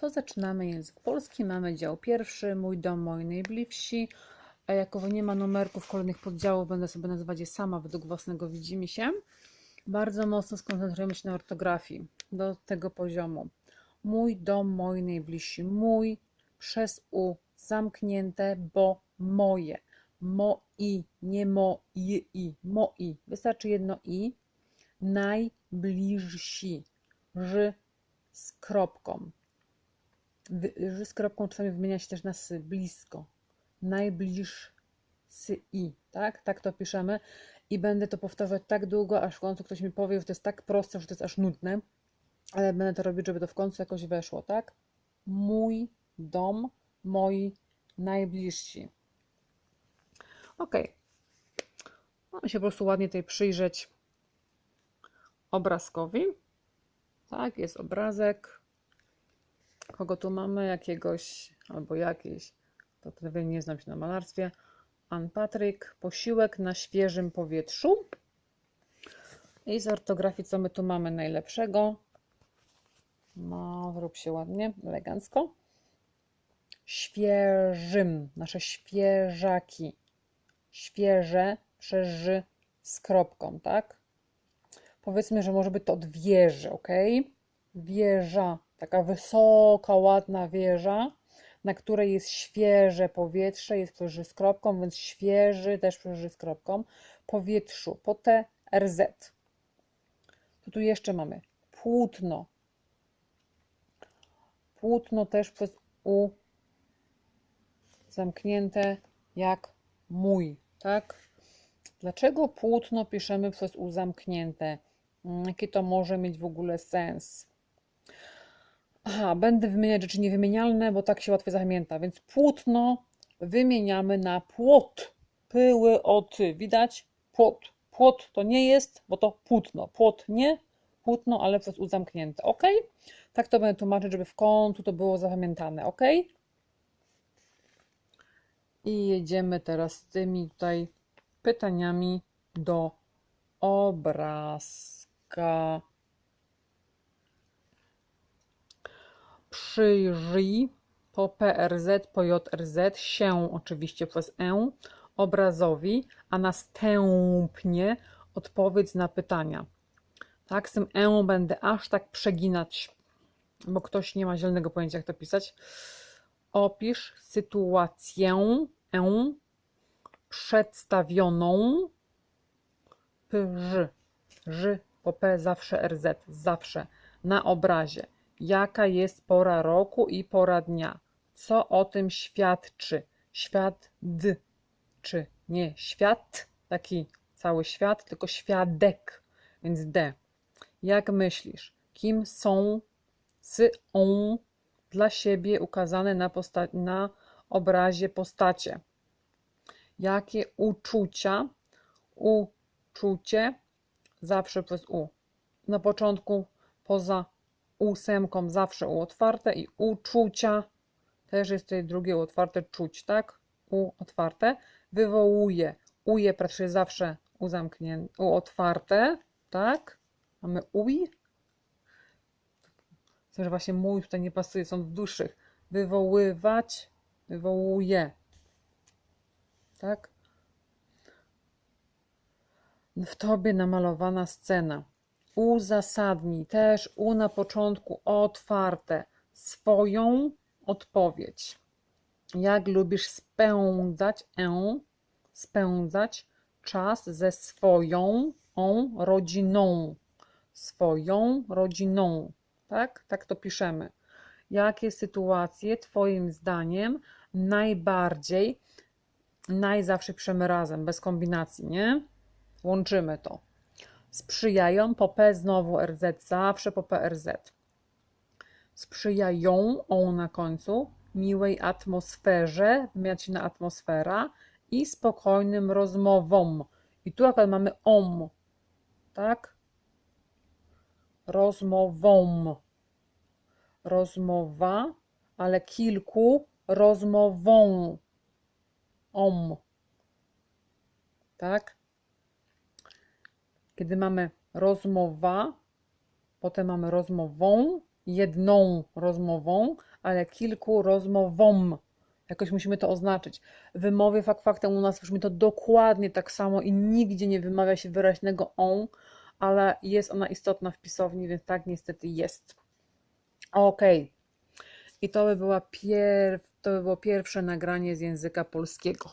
to zaczynamy język polski. Mamy dział pierwszy, mój dom, moi najbliżsi. A jakowo nie ma numerków kolejnych poddziałów, będę sobie nazywać je sama według własnego widzimy się. Bardzo mocno skoncentrujemy się na ortografii do tego poziomu. Mój dom, moi najbliżsi. Mój przez u zamknięte, bo moje. Moi, nie moi, i. Moi. Wystarczy jedno i. Najbliżsi. Ż z kropką. Wy- Ż z kropką czasami wymienia się też na sy, blisko. Najbliższy i, tak? Tak to piszemy. I będę to powtarzać tak długo, aż w końcu ktoś mi powie, że to jest tak proste, że to jest aż nudne. Ale będę to robić, żeby to w końcu jakoś weszło, tak? Mój dom, moi najbliżsi. Ok. Mamy się po prostu ładnie tutaj przyjrzeć obrazkowi. Tak, jest obrazek. Kogo tu mamy? Jakiegoś albo jakieś. To prawie nie znam się na malarstwie. Ann Patryk. Posiłek na świeżym powietrzu. I z ortografii, co my tu mamy najlepszego? No, zrób się ładnie, elegancko. Świeżym. Nasze świeżaki. Świeże przez ży z kropką, tak? Powiedzmy, że może być to od wieży, ok? Wieża, taka wysoka, ładna wieża, na której jest świeże powietrze, jest przez ży z kropką, więc świeży też przez ży z kropką. Powietrzu, po T, RZ. To tu jeszcze mamy płótno. Płótno też przez U zamknięte jak mój, tak? Dlaczego płótno piszemy przez U zamknięte? Mm, Jaki to może mieć w ogóle sens? Aha, będę wymieniać rzeczy niewymienialne, bo tak się łatwo zapamięta. Więc płótno wymieniamy na płot. Pyły oty. Widać? Płot. Płot to nie jest, bo to płótno. Płot nie, płótno, ale przez U zamknięte. Ok? Tak to będę tłumaczyć, żeby w końcu to było zapamiętane. Ok? I jedziemy teraz z tymi tutaj pytaniami do obrazka. Przyjrzyj po PRZ, po JRZ się oczywiście przez E obrazowi, a następnie odpowiedz na pytania. Tak, z tym E będę aż tak przeginać, bo ktoś nie ma zielonego pojęcia, jak to pisać. Opisz sytuację E przedstawioną pż, ż po p zawsze rz, zawsze na obrazie. Jaka jest pora roku i pora dnia? Co o tym świadczy? Świat d, czy nie świat, taki cały świat, tylko świadek, więc d. Jak myślisz, kim są z on dla siebie ukazane na, posta- na obrazie postacie? Jakie uczucia, uczucie zawsze przez U. Na początku poza ósemką zawsze U otwarte i uczucia też jest tutaj drugie U otwarte, czuć, tak? U otwarte. Wywołuje. Uje praktycznie zawsze U zamknięte, U otwarte, tak? Mamy uj. Myślę, że właśnie mój tutaj nie pasuje, są w dłuższych. Wywoływać, wywołuje. Tak? W tobie namalowana scena. Uzasadnij też u na początku otwarte swoją odpowiedź. Jak lubisz spędzać e, spędzać czas ze swoją rodziną. Swoją rodziną. Tak? Tak to piszemy. Jakie sytuacje Twoim zdaniem najbardziej, naj zawsze piszemy razem, bez kombinacji, nie? Łączymy to. Sprzyjają po P znowu RZ, zawsze po PRZ. Sprzyjają, on na końcu, miłej atmosferze, wymieniać się na atmosfera i spokojnym rozmowom. I tu akurat mamy om, tak? Rozmową. Rozmowa, ale kilku rozmową. Om. Tak? Kiedy mamy rozmowa, potem mamy rozmową, jedną rozmową, ale kilku rozmowom. Jakoś musimy to oznaczyć. W wymowie fakt faktem u nas brzmi to dokładnie tak samo i nigdzie nie wymawia się wyraźnego on, ale jest ona istotna w pisowni, więc tak niestety jest. Okej. I to by, była to by było pierwsze nagranie z języka polskiego.